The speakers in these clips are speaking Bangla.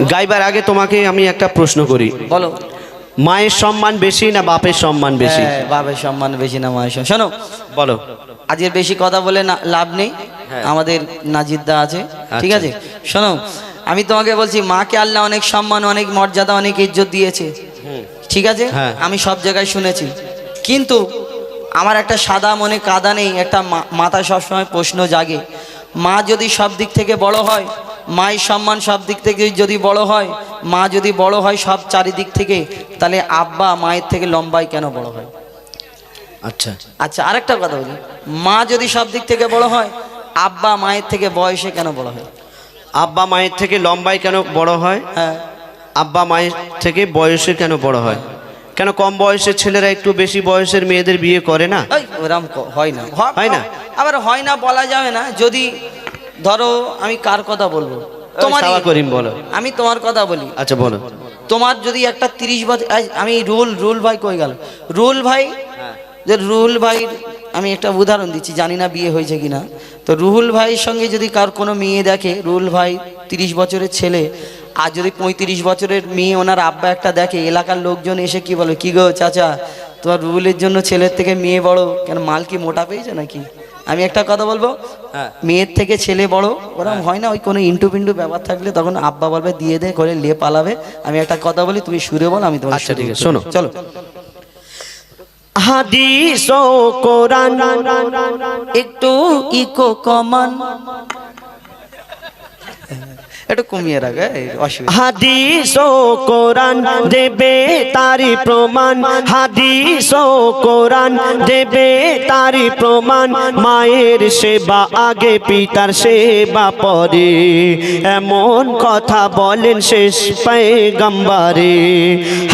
গাইবার আগে তোমাকে আমি একটা প্রশ্ন করি। বলো। মায়ের সম্মান বেশি না বাপের সম্মান বেশি? হ্যাঁ, বাবার সম্মান বেশি না মায়ের সম্মান। শোনো বলো। আজকের বেশি কথা বলে না লাভ নেই। হ্যাঁ। আমাদের নাজিদ্দা আছে ঠিক আচ্ছা। আছে? শোনো আমি তোমাকে বলছি মাকে আল্লাহ অনেক সম্মান অনেক মর্যাদা অনেক ইজ্জত দিয়েছে। ঠিক আছে? হ্যাঁ। আমি সব জায়গায় শুনেছি। কিন্তু আমার একটা সাদা মনে কাদা নেই একটা মা- মাথায় সবসময় প্রশ্ন জাগে। মা যদি সব দিক থেকে বড় হয় মায়ের সম্মান সব দিক থেকে যদি বড় হয় মা যদি বড় হয় সব চারিদিক থেকে তাহলে আব্বা মায়ের থেকে লম্বাই কেন বড় হয়? আচ্ছা। আচ্ছা আরেকটা কথা বলি। মা যদি সব দিক থেকে বড় হয় আব্বা মায়ের থেকে বয়সে কেন বড় হয়? আব্বা মায়ের থেকে লম্বায় কেন বড় হয়? হ্যাঁ। আব্বা মায়ের থেকে বয়সে কেন বড় হয়? কেন কম বয়সের ছেলেরা একটু বেশি বয়সের মেয়েদের বিয়ে করে না? হয় না। হয় না? আবার হয় না বলা যাবে না। যদি ধরো আমি কার কথা বলব? তোমার করিম বলো। আমি তোমার কথা বলি। আচ্ছা বলো। তোমার যদি একটা তিরিশ বছর আমি রুল রুল ভাই কই গেল? রুল ভাই যে রুহুল ভাই আমি একটা উদাহরণ দিচ্ছি জানি না বিয়ে হয়েছে কিনা। তো রুহুল ভাইয়ের সঙ্গে যদি কার কোনো মেয়ে দেখে রুহুল ভাই তিরিশ বছরের ছেলে আর যদি পঁয়ত্রিশ বছরের মেয়ে ওনার আব্বা একটা দেখে এলাকার লোকজন এসে কি বলে কি গো চাচা তোমার রুহুলের জন্য ছেলের থেকে মেয়ে বড় কেন মাল কি মোটা পেয়েছে নাকি? আমি একটা কথা বলব হ্যাঁ। মেয়ের থেকে ছেলে বড় ওরকম হয়। না ওই কোনো ইন্টু পিন্টু ব্যাপার থাকলে তখন আব্বা বলবে দিয়ে দে করে লে পালাবে। আমি একটা কথা বলি তুমি সুরে বলো আমি তোমার আচ্ছা, ঠিক আছে, শোনো। চলো। হাদিস ও কোরআন একটু ইকো কমান। একটু কমিয়ে রাখে হাদিস ও কোরআন দেবে তারি প্রমাণ হাদিস ও কোরআন দেবে তারি প্রমাণ। মায়ের সেবা আগে পিতার সেবা পরে। এমন কথা বলেন শেষ পেগম্বারে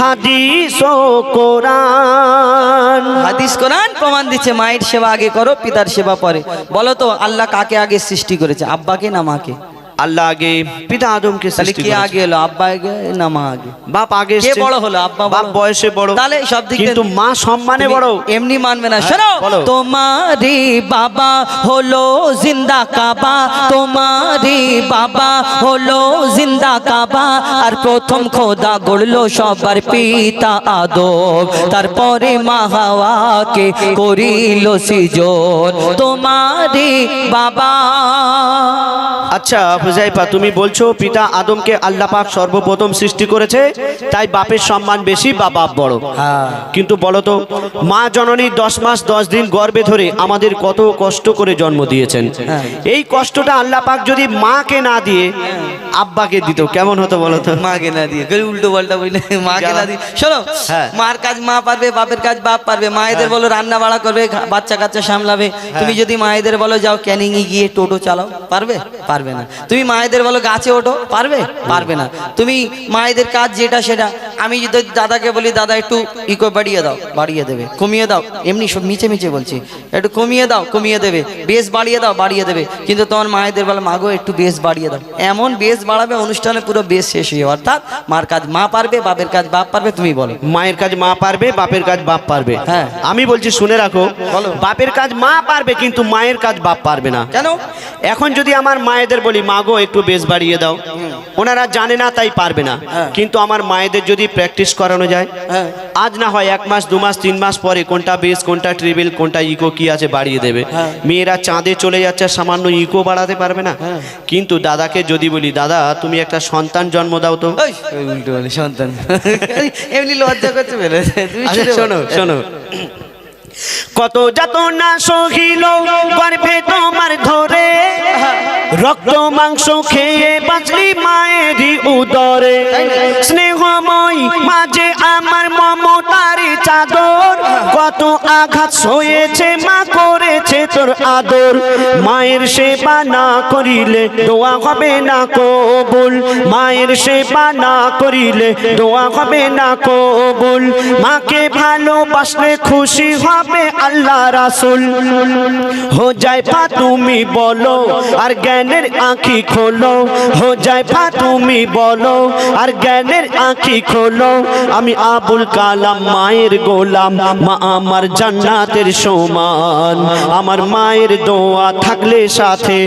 হাদিস ও কোরআন। হাদিস কোরআন প্রমাণ দিচ্ছে মায়ের সেবা আগে করো পিতার সেবা পরে। বলো তো আল্লাহ কাকে আগে সৃষ্টি করেছে আব্বাকে না মাকে? আল্লাহ আগে পিতা আদমকে তাহলে কে। আগে এলো? আব্বা আগে না মা আগে? বাপ আগে কে বড় হলো? আব্বা বাপ বয়সে বড়। তাহলে সব দিক কিন্তু মা সম্মানে বড়। এমনি মানবে না। হ্যাঁ, শোনো। তোমারি বাবা হলো জিন্দা কাবা। তোমারি বাবা হলো জিন্দা কাবা। আর প্রথম খোদা গড়লো সবার পিতা আদম। তারপরে মা হাওয়াকে করিল সিজন। তোমারি বাবা আচ্ছা হুজাইফা তুমি বলছো পিতা আদমকে আল্লাহ পাক সর্বপ্রথম সৃষ্টি করেছে তাই বাপের সম্মান বেশি বা বাপ বড়? হ্যাঁ। কিন্তু বলো তো মা জননী দশ মাস দশ দিন গর্ভে ধরে আমাদের কত কষ্ট করে জন্ম দিয়েছেন? হ্যাঁ। এই কষ্টটা আল্লাহ পাক যদি মাকে না দিয়ে আব্বাকে দিত কেমন হতো বলো তো? মাকে না দিয়ে উল্টো পাল্টা বললে মাকে না দিয়ে। শোনো হ্যাঁ। মার কাজ মা পারবে বাপের কাজ বাপ পারবে। মায়েদের বলো রান্না বাড়া করবে বাচ্চা কাচ্চা সামলাবে। তুমি যদি মায়েদের বলো যাও ক্যানিং গিয়ে টোটো চালাও পারবে? পারবে। না। তুমি মায়েদের বলো গাছে ওঠো পারবে? পারবে না। তুমি মায়েদের কাজ যেটা সেটা। আমি যদি দাদাকে বলি দাদা একটু ইকো বাড়িয়ে দাও বাড়িয়ে দেবে কমিয়ে দাও। এমনি সব মিচে মিচে বলছি। একটু কমিয়ে দাও কমিয়ে দেবে বেশ বাড়িয়ে দাও বাড়িয়ে দেবে। কিন্তু তোমার মায়েদের বলো মাগো একটু বেশ বাড়িয়ে দাও। এমন বেশ বাড়াবে অনুষ্ঠানে পুরো বেশ শেষ হয়ে। অর্থাৎ মার কাজ মা পারবে বাপের কাজ বাপ পারবে তুমি বলো। মায়ের কাজ মা পারবে বাপের কাজ বাপ পারবে। হ্যাঁ। আমি বলছি শুনে রাখো বলো। বাপের কাজ মা পারবে কিন্তু মায়ের কাজ বাপ পারবে না। কেন? এখন যদি আমার মায়েদের বলি মাগো একটু বেশ বাড়িয়ে দাও। ওনারা জানে না তাই পারবে না। হ্যাঁ। কিন্তু আমার মায়েদের যদি প্র্যাকটিস করানো যায় হ্যাঁ। আজ না হয় এক মাস দু মাস তিন মাস পরে কোনটা বেস কোনটা ট্রিবিল কোনটা ইকো কি আছে বাড়িয়ে দেবে। হ্যাঁ। মেয়েরা চাঁদে চলে যাচ্ছে সামান্য ইকো বাড়াতে পারবে না। কিন্তু দাদাকে যদি বলি দাদা তুমি একটা সন্তান জন্ম দাও তো। সন্তান। এমনি লজ্জা করতে আচ্ছা, শোনো শোনো। কত যত না সহিল গর্ভে তোমার ধরে রক্ত মাংস খেয়ে বাঁচলি মায়েরই উদরে। স্নেহময় মাঝে আমার মমতারি চাদর, কত আঘাত সয়েছে মা করেছে তোর আদর। মায়ের সেবা না করিলে দোয়া হবে না কবুল। মায়ের সেবা না করিলে দোয়া হবে না কবুল। মাকে ভালোবাসলে খুশি হবে আল্লাহ রাসুল। হো যায় পা তুমি বলো, আর জ্ঞানের আঁখি খোলো। হো যায় পা তুমি বলো, আর জ্ঞানের আঁখি খোলো। আমি আবুল কালাম মায়ের গোলাম মা আমার জান্নাতের সমান। আমার মায়ের দোয়া থাকলে সাথে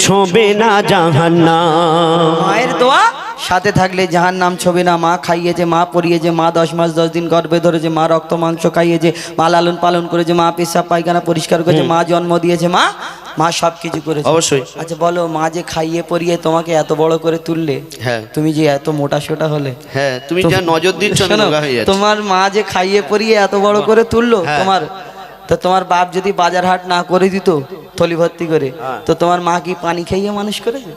ছোবে না জাহান্নাম। মায়ের দোয়া সাথে থাকলে যাহার নাম ছবি না। মা খাইয়েছে মা পরিয়েছে মা দশ মাস দশ দিন গর্ভে ধরেছে মা রক্ত মাংস খাইয়েছে মা লালন পালন করেছে মা পেশাব পায়খানা পরিষ্কার করেছে মা জন্ম দিয়েছে মা মা সব কিছু করেছে। অবশ্যই। আচ্ছা বলো মা যে খাইয়ে পরিয়ে তোমাকে এত বড় করে তুললে হ্যাঁ। তুমি যে এত মোটা সোটা হলে হ্যাঁ তুমি যা নজর দিচ্ছ হয়ে। তোমার মা যে খাইয়ে পরিয়ে এত বড় করে তুললো হ্যাঁ। তোমার তো তোমার বাপ যদি বাজার হাট না করে দিত থলি ভর্তি করে হ্যাঁ। তো তোমার মা কি পানি খাইয়ে মানুষ করেছে?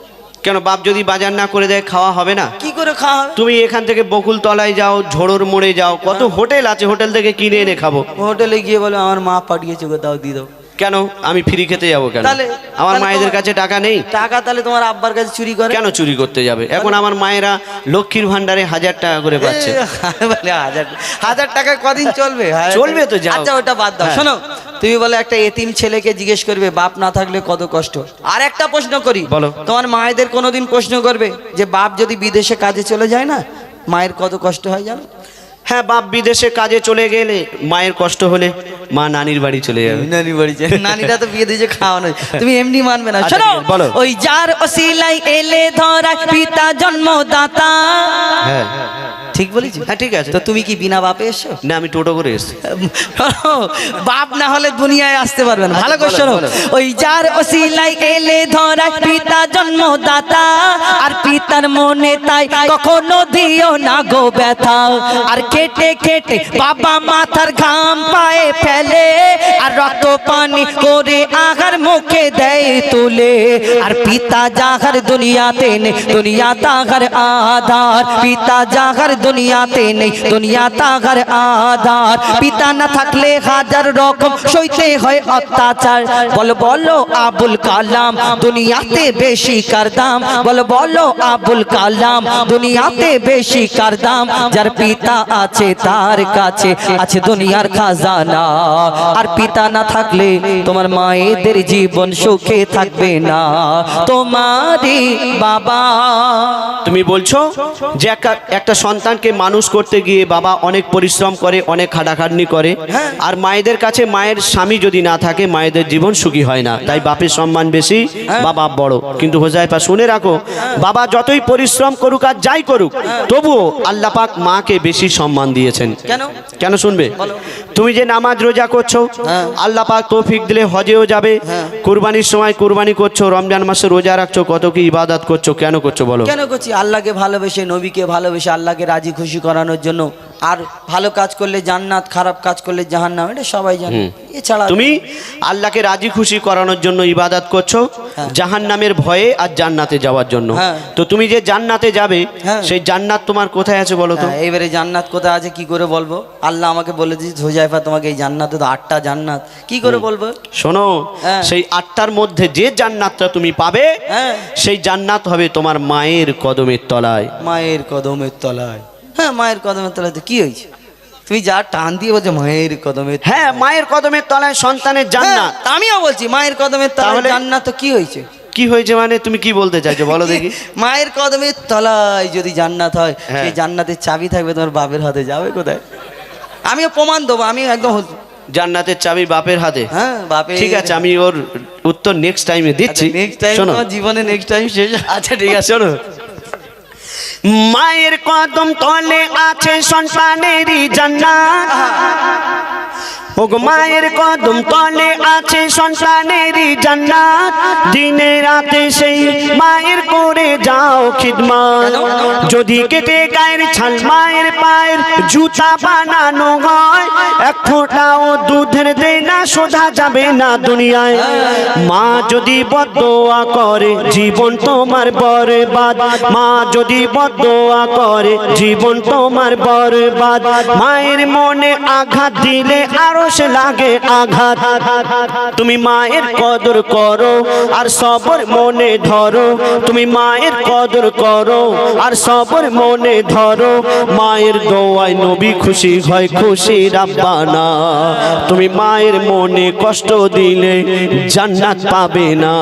কেন বাপ যদি বাজার না করে দেয় খাওয়া হবে না? কি করে খাওয়া তুমি এখান থেকে বকুল তলায় যাও ঝোড়োর মোড়ে যাও কত হোটেল আছে হোটেল থেকে কিনে এনে খাব। হোটেলে গিয়ে বলো আমার মা পাঠিয়েছে কোথাও দিয়ে দাও। কেন? আমি ফ্রি খেতে যাব কেন? তাহলে- আমার মায়েদের কাছে টাকা নেই। টাকা তাহলে তোমার আব্বার কাছে চুরি করে? কেন চুরি করতে যাবে? এখন আমার মায়েরা লক্ষ্মীর ভান্ডারে হাজার টাকা করে পাচ্ছে। হাজার হাজার টাকা কদিন চলবে? চলবে তো, যাও। আচ্ছা ওটা বাদ দাও। হ্যাঁ। শোনো তুমি বলে একটা এতিম ছেলেকে জিজ্ঞেস করবে বাপ না থাকলে কত কষ্ট? আর একটা প্রশ্ন করি বলো। তোমার মায়েদের কোনোদিন প্রশ্ন করবে যে বাপ যদি বিদেশে কাজে চলে যায় না মায়ের কত কষ্ট হয় জানো? হ্যাঁ বাপ বিদেশে কাজে চলে গেলে মায়ের কষ্ট হলে মা নানির বাড়ি চলে যাবে। নানির বাড়ি যাবে। নানিরা তো বিয়ে দিয়েছে খাওয়া নয় তুমি এমনি মানবে না। আচ্ছা, শোনো বলো। ওই যার অসিলাই এলে ধরা পিতা জন্মদাতা। হ্যাঁ। ঠিক বলেছি? হ্যাঁ ঠিক আছে। তো তুমি কি বিনা বাপে এসছো? না আমি টোটো করে এসেছি। বাপ না হলে দুনিয়ায় আসতে পারবে না। ভালো করে বলো, ওই যার ওসিলাই এলে ধরা পিতা জন্মদাতা আর পিতার মনে তাই কখনো দিও না গো ব্যথা। আর কেটে কেটে বাবা মাথার ঘাম পায়ে ফেলে আর রক্ত পানি করে আহার মুখে দেয় তুলে। আর পিতা জাহার দুনিয়াতে নেই দুনিয়া তাহার আধার। পিতা জাহার দুনিয়াতে নেই। দুনিয়া তাহার আধার। পিতা না থাকলে হাজার রকম সইতে হয় অত্যাচার। বল, বলো, আবুল কালাম, দুনিয়াতে বেশি কার দাম? বল, বলো, আবুল কালাম, দুনিয়াতে বেশি কার দাম? যার পিতা আছে তার কাছে আছে দুনিয়ার খাজানা। আর পিতা না থাকলে তোমার মায়েদের জীবন সুখে থাকবে না। তোমারই বাবা। তুমি বলছো যে একটা একটা সন্তানকে মানুষ করতে গিয়ে বাবা অনেক পরিশ্রম করে অনেক খাটাখাটনি করে। হ্যাঁ। আর মায়েদের কাছে মায়ের স্বামী যদি না থাকে মায়েদের জীবন সুখী হয় না। তাই বাপের সম্মান বেশি হ্যাঁ। বা বাপ বড়। কিন্তু হোজাইফা শুনে রাখো বাবা যতই পরিশ্রম করুক আর যাই করুক তবুও আল্লাহ পাক মাকে বেশি সম্মান দিয়েছেন। কেন? কেন শুনবে? তুমি যে নামাজ রোজা করছ হ্যাঁ। আল্লাহ পাক তৌফিক দিলে হজেও যাবে। হ্যাঁ। কুরবানির সময় কুরবানি করছ রমজান মাসে রোজা রাখছো কত কি ইবাদত করছ কেন করছ বলো? কেন করছি? আল্লাহকে ভালোবেসে নবীকে ভালোবেসে আল্লাহকে রাজি খুশি করানোর জন্য। আর ভালো কাজ করলে জান্নাত খারাপ কাজ করলে জাহান্নাম এটা সবাই জানে। এছাড়া তুমি আল্লাহকে রাজি খুশি করানোর জন্য ইবাদত করছ হ্যাঁ। জাহান নামের ভয়ে আর জান্নাতে যাওয়ার জন্য। হ্যাঁ। তো তুমি যে জান্নাতে যাবে হ্যাঁ। সেই জান্নাত তোমার কোথায় আছে বলো তো? এইবারে জান্নাত কোথায় আছে কি করে বলব? আল্লাহ আমাকে বলে দিয়েছে হোজাইফা তোমাকে এই জান্নাতে তো আটটা জান্নাত। কি করে বলব? শোনো। সেই আটটার মধ্যে যে জান্নাতটা তুমি পাবে সেই জান্নাত হবে তোমার মায়ের কদমের তলায়। মায়ের কদমের তলায়। হ্যাঁ মায়ের কদমের তলায় তো কি হয়েছে? তুমি যা টান দিয়ে বলছো মায়ের কদমের হ্যাঁ মায়ের কদমের তলায় সন্তানের জান্নাত। হ্যাঁ, আমিও বলছি মায়ের কদমের তলায়? জান্নাত তো কি হয়েছে? কি হয়েছে মানে তুমি কি বলতে চাইছো? বলো দেখি। মায়ের কদমের তলায় যদি জান্নাত হয় হ্যাঁ। সেই জান্নাতের চাবি থাকবে তোমার বাপের হাতে যাবে কোথায়? আমিও প্রমাণ দেবো আমি একদম জান্নাতের চাবি বাপের হাতে? হ্যাঁ বাপে ঠিক আছে আমি ওর উত্তর নেক্সট টাইমে দিচ্ছি। নেক্সট টাইম জীবনে নেক্সট টাইম শেষ আচ্ছা ঠিক আছে শোনো। মায়ের কদম তলে আছে সন্তানেরই জান্নাত। ওগো মায়ের কদম তলে আছে সন্তানেরই জান্নাত। দিনে রাতে সেই মায়ের করে যাও খিদমত। যদি কেটে গায়ের ছাল মায়ের পায়ের জুতা বানানো হয়, এক ফোঁটাও দুধের দেয় না শোধা যাবে না দুনিয়ায়। মা যদি বদোয়া করে, জীবন তোমার বরবাদ। মা যদি বদোয়া করে, জীবন তোমার বরবাদ। মায়ের মনে আঘাত দিলে আরও সে লাগে আঘাত। তুমি মায়ের কদর করো আর সবর মনে ধরো। তুমি মায়ের কদর করো আর সবর মনে ধরো। মায়ের দোয়ায় নবী খুশি হয় খুশি রাব্বানা। তুমি মায়ের মনে কষ্ট দিলে জান্নাত পাবে না।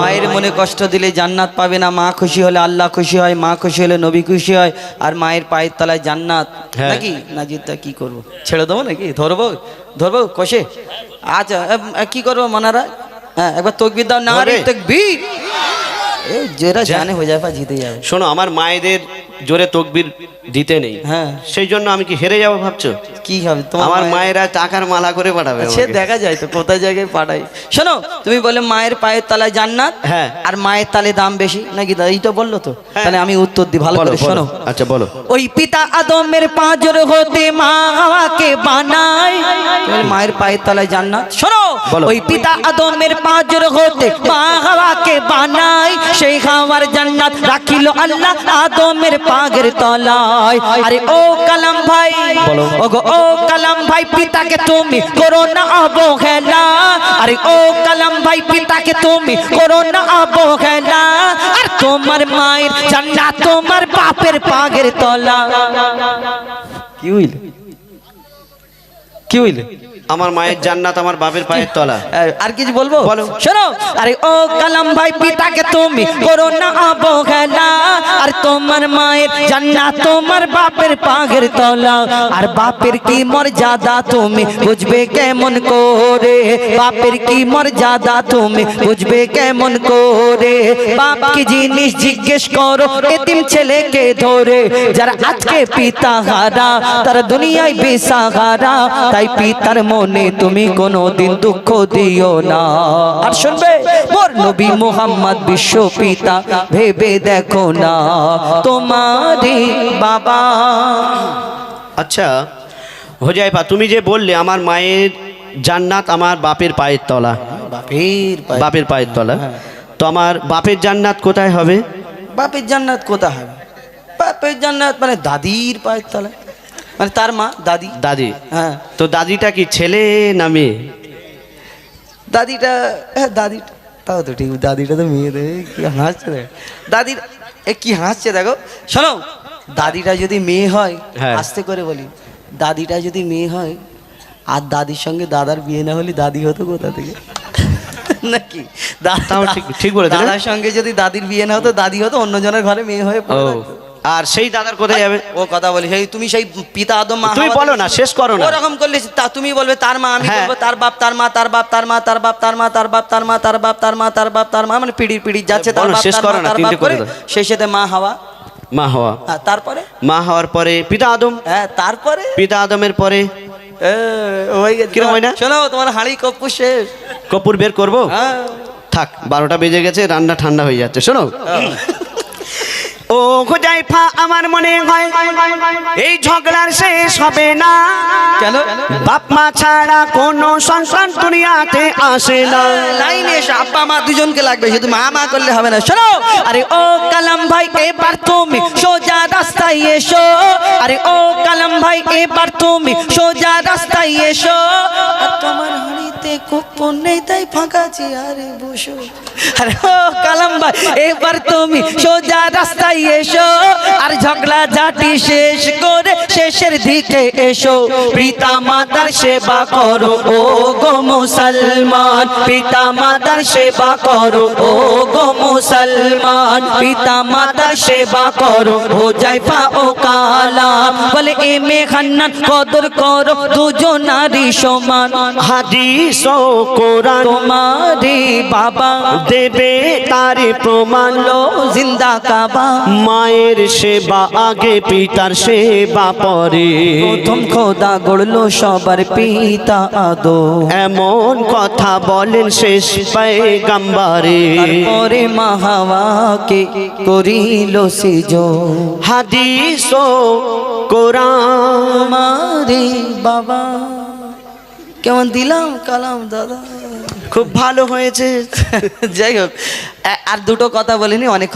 মায়ের মনে কষ্ট দিলে জান্নাত পাবে না। মা খুশি হলে আল্লাহ খুশি হয় মা খুশি হলে নবী খুশি হয় আর মায়ের পায়ের তলায় জান্নাত। হ্যাঁ। নাকি? না জিদ্দা কি করব? ছেড়ে দেবো নাকি? ধরবো? ধরবো? কষে? আচ্ছা কি করব মানারা? হ্যাঁ একবার তকবির দাও না রে? তকবির। এই যেটা জানে হয়ে যাবে জিতে যাবে। শোনো আমার মায়েদের জোরে তকবির দিতে নেই। হ্যাঁ। সেই জন্য আমি কি হেরে যাব ভাবছ? কি হবে? আমার মায়েরা টাকার মালা করে পাঠাবে সে দেখা যায় তো কোথায় জায়গায় পাঠাই শোনো তুমি বলে মায়ের পায়ের তলায় জান্নাত হ্যাঁ। আর মায়ের তালে দাম বেশি নাকি দাদা? এই তো বলল তো। তাহলে আমি উত্তর দিই ভালো করে শোনো। আচ্ছা বলো। ওই পিতা আদমের পাঁজর হতে মা হাওয়াকে বানায় মায়ের পায়ের তলায় জান্নাত। শোনো। ওই পিতা আদমের পাঁজর হতে মা হাওয়াকে বানায় সেই হাওয়ার জান্নাত রাখিল আল্লাহ আদমের পাগের তলায়। আরে ও কালাম ভাই। ও গো ও কালাম ভাই পিতাকে তুমি করো না অবহেলা। আরে ও কালাম ভাই পিতাকে তুমি করো না অবহেলা। আর তোমার মায়ের জান্নাত তোমার বাপের পাগের তলা। কি হইল? কি হইল? আমার মায়ের জান্নাত আমার বাপের পায়ের তলা। আর কিছু বলব? বলো। শোনো আরে ও কালাম ভাই পিতাকে তুমি করো না অবহেলা। আর তোমার মায়ের জান্নাত তোমার বাপের পাগের তলা। আর বাপের কি মর্যাদা তুমি বুঝবে কেমন করে? বাপের কি মর্যাদা তুমি বুঝবে কেমন করে? বাপ কি জিনিস জিজ্ঞেস করো এতিম ছেলেকে ধরে? যারা আজকে পিতা হারা তারা দুনিয়ায় বেসাহারা। তাই পিতার মনে তুমি কোনো দিন দুঃখ দিও না। আর শুনবে মোর নবী মোহাম্মদ বিশ্ব পিতা ভেবে দেখো না তোমারই বাবা। আচ্ছা হোজাইফা তুমি যে বললে আমার মায়ের জান্নাত আমার বাপের পায়ের তলা। বাপের বাপের পায়ের তলা তো আমার বাপের জান্নাত কোথায় হবে? বাপের জান্নাত কোথায় হবে? বাপের জান্নাত মানে দাদির পায়ের তলায়। মানে তার মা দাদি। দাদি। হ্যাঁ। তো দাদিটা কি ছেলে না মেয়ে? দাদিটা হ্যাঁ দাদিটা তাও তো ঠিক। দাদিটা তো মেয়ে দেবে কি হাসছে দেখ দাদির এ কি হাসছে দেখো। শোনো দাদিটা যদি মেয়ে হয় হ্যাঁ। আস্তে করে বলি। দাদিটা যদি মেয়ে হয় আর দাদির সঙ্গে দাদার বিয়ে না হলে দাদি হতো কোথা থেকে? নাকি? দাদা ঠিক- ঠিক হ্যাঁ? দাদার সঙ্গে যদি দাদির বিয়ে না হতো দাদি হতো অন্যজনের ঘরে মেয়ে হয়ে পড়ে। আর সেই দাদার কোথায় যাবে ও কথা বলি সেই তুমি সেই পিতা আদম মা তুমি বলো না, শেষ করো না। ওরকম করলে তা তুমি বলবে তার মা আমি হ্যাঁ। বলব তার বাপ তার মা তার বাপ তার মা তার বাপ তার মা তার বাপ তার মা তার বাপ তার মা তার বাপ তার মা মানে পিড়ির পিড়ি যাচ্ছে তার বাপ শেষ করো না, তার তিনটে করে সেই সাথে মা হাওয়া। মা হওয়া। হ্যাঁ, তারপরে? মা হওয়ার পরে পিতা আদম। হ্যাঁ তারপরে? পিতা আদমের পরে। কিরম হয় না? শোনো তোমার হাঁড়ি কপ্পু শেষ। কপুর বের করব? হ্যাঁ। থাক বারোটা বেজে গেছে রান্না ঠান্ডা হয়ে যাচ্ছে শোনো? ও হোজাইফা আমার মনে হয় এই ঝগড়ার শেষ হবে না। কেন বাপ মা ছাড়া কোনো সন্তান দুনিয়াতে আসে না। লাইনে এসো আব্বা মা দুজনকে লাগবে শুধু মা মা করলে হবে না। শোনো। আরে ও কালাম ভাই এবার তুমি সোজা রাস্তায় এসো। আরে ও কালাম ভাই এবার তুমি সোজা রাস্তায় এসো। তোমার নেই, তাই ফাঁকা চেয়ারে বসো। আরে ও কালাম ভাই, এবার তুমি সোজা রাস্তায় এসো, আর ঝগড়া শেষ করে শেষের দিকে এসো। পিতা মাতার সেবা করো, ও গো মুসলমান। পিতা মাতার সেবা করো, ও গো মুসলমান। পিতা মাতার সেবা করো, ও জাইফা ও কালাম। বলে এ মে খান্নান কদর করো দুজন নারী সমান। হাদিস ও কোরআন তোমারি বাবা দেবে তারে প্রমাণ। লো জিন্দা কাবা। মায়ের সেবা আগে পিতার সেবা পরে। প্রথম খোদা গড়লো সবার পিতা আদো এমন কথা বলেন শেষ গাম্বারে তারপরে মাহাওয়াকে করিল সিজো হাদিস ও কোরআন। মারে বাবা। কেমন দিলাম কালাম দাদা? খুব ভালো হয়েছে। যাই হোক আর দুটো কথা বলিনি অনেক